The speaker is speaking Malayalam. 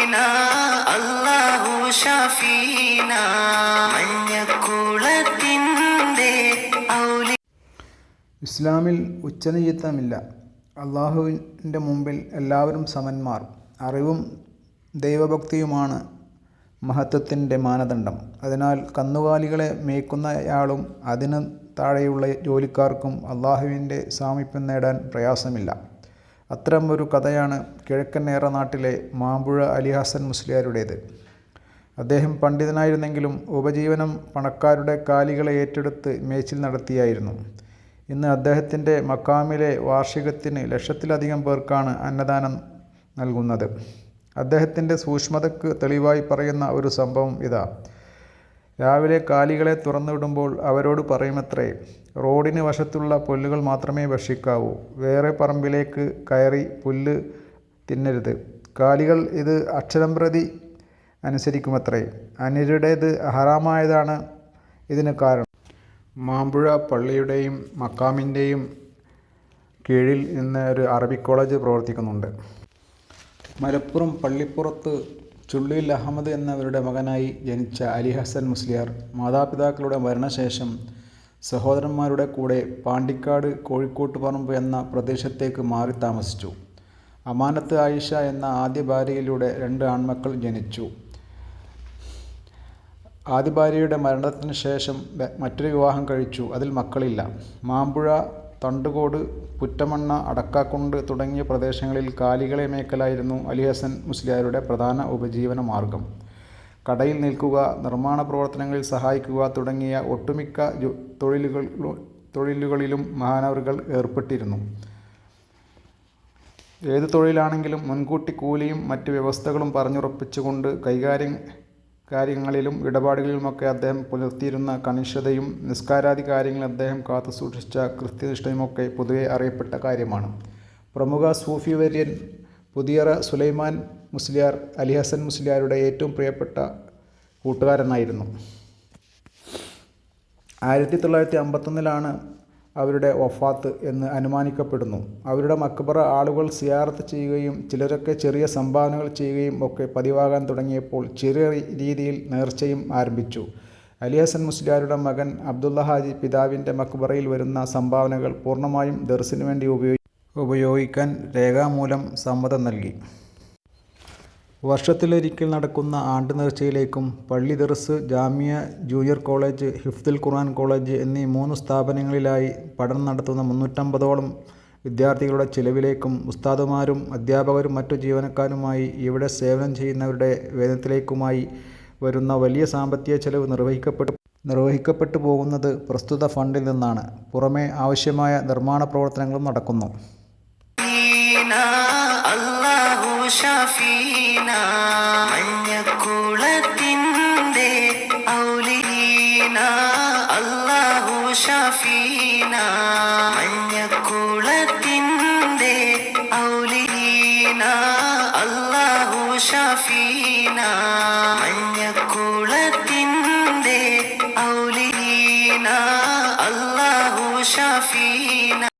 അല്ലാഹു ഷഫീന. മഞ്ഞക്കുളത്തിന്റെ ഇസ്ലാമിൽ ഉച്ചനീയത്വമില്ല അള്ളാഹുവിന്റെ മുമ്പിൽ എല്ലാവരും സമന്മാർ. അറിവും ദൈവഭക്തിയുമാണ് മഹത്വത്തിന്റെ മാനദണ്ഡം. അതിനാൽ കന്നുകാലികളെ മേയ്ക്കുന്നയാളും അതിന് താഴെയുള്ള ജോലിക്കാർക്കും അള്ളാഹുവിന്റെ സാമീപ്യം നേടാൻ പ്രയാസമില്ല. അത്തരം ഒരു കഥയാണ് കിഴക്കൻ ഏറ നാട്ടിലെ മാമ്പുഴ അലിഹാസൻ മുസ്ലിയാരുടേത്. അദ്ദേഹം പണ്ഡിതനായിരുന്നെങ്കിലും ഉപജീവനം പണക്കാരുടെ കാലികളെ ഏറ്റെടുത്ത് മേച്ചിൽ നടത്തിയായിരുന്നു. ഇന്ന് അദ്ദേഹത്തിന്റെ മക്കാമിലെ വാർഷികത്തിന് ലക്ഷത്തിലധികം പേർക്കാണ് അന്നദാനം നൽകുന്നത്. അദ്ദേഹത്തിന്റെ സൂക്ഷ്മതയ്ക്ക് തെളിവായി പറയുന്ന ഒരു സംഭവം ഇതാ. രാവിലെ കാലികളെ തുറന്നുവിടുമ്പോൾ അവരോട് പറയുമത്രേ റോഡിന് വശത്തുള്ള പുല്ലുകൾ മാത്രമേ ഭക്ഷിക്കാവൂ. വേറെ പറമ്പിലേക്ക് കയറി പുല്ല് തിന്നരുത്. കാലികൾ ഇത് അക്ഷരം പ്രതി അനുസരിക്കുമത്രേ. അനിരുടേത് ഹറാമായതാണ് ഇതിന് കാരണം. മാമ്പുഴ പള്ളിയുടെയും മക്കാമിന്റെയും കീഴിൽ ഇന്ന് ഒരു അറബി കോളേജ് പ്രവർത്തിക്കുന്നുണ്ട്. മലപ്പുറം പള്ളിപ്പുറത്ത് ചുള്ളിയിൽ അഹമ്മദ് എന്നവരുടെ മകനായി ജനിച്ച അലി ഹസൻ മുസ്ലിയാർ മാതാപിതാക്കളുടെ മരണശേഷം സഹോദരന്മാരുടെ കൂടെ പാണ്ടിക്കാട് കോഴിക്കോട്ട് പറമ്പ് എന്ന പ്രദേശത്തേക്ക് മാറി താമസിച്ചു. അമാനത്ത് ആയിഷ എന്ന ആദ്യ ഭാര്യയിലൂടെ രണ്ട് ആൺമക്കൾ ജനിച്ചു. ആദ്യ ഭാര്യയുടെ മരണത്തിന് ശേഷം മറ്റൊരു വിവാഹം കഴിച്ചു. അതിൽ മക്കളില്ല. മാമ്പുഴ തണ്ടുകോട് പുറ്റമണ്ണ അടക്കാക്കുണ്ട് തുടങ്ങിയ പ്രദേശങ്ങളിൽ കാലികളെ മേക്കലായിരുന്നു അലി ഹസൻ മുസ്ലിയാരുടെ പ്രധാന ഉപജീവന മാർഗം. കടയിൽ നിൽക്കുക നിർമ്മാണ പ്രവർത്തനങ്ങളിൽ സഹായിക്കുക തുടങ്ങിയ ഒട്ടുമിക്ക തൊഴിലുകൾ തൊഴിലുകളിലും മഹാനവറുകൾ ഏർപ്പെട്ടിരുന്നു. ഏത് തൊഴിലാണെങ്കിലും മുൻകൂട്ടി കൂലിയും മറ്റ് വ്യവസ്ഥകളും പറഞ്ഞുറപ്പിച്ചുകൊണ്ട് കൈകാര്യം കാര്യങ്ങളിലും ഇടപാടുകളിലുമൊക്കെ അദ്ദേഹം പുലർത്തിയിരുന്ന കണിശതയും നിസ്കാരാദി കാര്യങ്ങളിൽ അദ്ദേഹം കാത്തുസൂക്ഷിച്ച കൃത്യനിഷ്ഠയുമൊക്കെ പൊതുവെ അറിയപ്പെട്ട കാര്യമാണ്. പ്രമുഖ സൂഫി വര്യൻ പുതിയറ സുലൈമാൻ മുസ്ലിയാർ അലി ഹസൻ മുസ്ലിയാരുടെ ഏറ്റവും പ്രിയപ്പെട്ട കൂട്ടുകാരനായിരുന്നു. ആയിരത്തി തൊള്ളായിരത്തി അമ്പത്തൊന്നിലാണ് അവരുടെ വഫാത്ത് എന്ന് അനുമാനിക്കപ്പെടുന്നു. അവരുടെ മക്ബറ ആളുകൾ സിയാറത്ത് ചെയ്യുകയും ചിലരൊക്കെ ചെറിയ സംഭാവനകൾ ചെയ്യുകയും ഒക്കെ പതിവാകാൻ തുടങ്ങിയപ്പോൾ ചെറിയ രീതിയിൽ നേർച്ചയും ആരംഭിച്ചു. അലി ഹസൻ മുസ്ലിയാരുടെ മകൻ അബ്ദുള്ള ഹാജി പിതാവിന്റെ മക്ബറയിൽ വരുന്ന സംഭാവനകൾ പൂർണമായും ദർസിനു വേണ്ടി ഉപയോഗി ഉപയോഗിക്കാൻ രേഖാമൂലം സമ്മതം നൽകി. വർഷത്തിലൊരിക്കൽ നടക്കുന്ന ആണ്ട് നേർച്ചയിലേക്കും പള്ളി ദർസ് Jamia junior college Hifzul Quran college എന്നീ മൂന്ന് സ്ഥാപനങ്ങളിലായി പഠനം നടത്തുന്ന മുന്നൂറ്റമ്പതോളം വിദ്യാർത്ഥികളുടെ ചിലവിലേക്കും ഉസ്താദുമാരും അധ്യാപകരും മറ്റു ജീവനക്കാരുമായി ഇവിടെ സേവനം ചെയ്യുന്നവരുടെ വേതനത്തിലേക്കുമായി വരുന്ന വലിയ സാമ്പത്തിക ചെലവ് നിർവഹിക്കപ്പെട്ടു നിർവഹിക്കപ്പെട്ടു പോകുന്നത് പ്രസ്തുത ഫണ്ടിൽ നിന്നാണ്. പുറമെ ആവശ്യമായ നിർമ്മാണ പ്രവർത്തനങ്ങളും നടക്കുന്നു. ഷഫീന മഞ്ഞക്കുളത്തിന്റെ ഔലീന അല്ലാഹു ഷഫീന മഞ്ഞക്കുളത്തിന്റെ ഔലീന അല്ലാഹു ഷഫീന മഞ്ഞക്കുളത്തിന്റെ ഔലീന അല്ലാഹു ഷഫീന